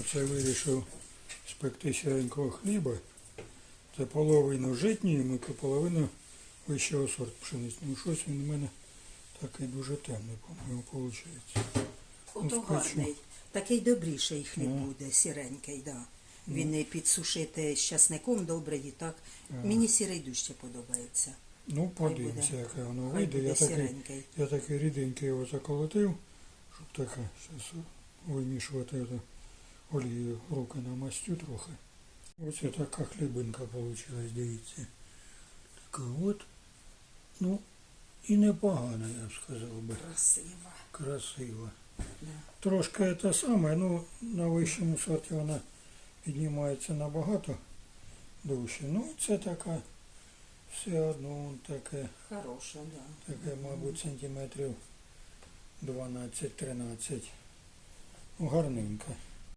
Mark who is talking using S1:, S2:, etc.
S1: Оце вирішив спекти сіренького хліба. Це половину житньої муки, половину вищого сорту пшениці. Ну щось він у мене такий дуже темний, по-моєму, виходить.
S2: Ото гарний. Такий добріший хліб
S1: Ну.
S2: буде, сіренький, да. Він і підсушити з часником добре і так. Мені сірий дужче подобається.
S1: Ну, подивимося, яке воно
S2: Хай
S1: вийде. Я такий, я такий ріденький його заколотив, щоб таке зараз вимішувати олію руки намастю трохи. Ось така хлібинка вийшла, дивіться. Така от, ну, і непогана, я б сказав би.
S2: Красиво.
S1: Красива.
S2: Да.
S1: Трошки те саме, ну на вищому сорті вона піднімається набагато дужче. Ну, це така все одно таке,
S2: Хороша, да.
S1: таке, мабуть, сантиметрів 12-13. Ну.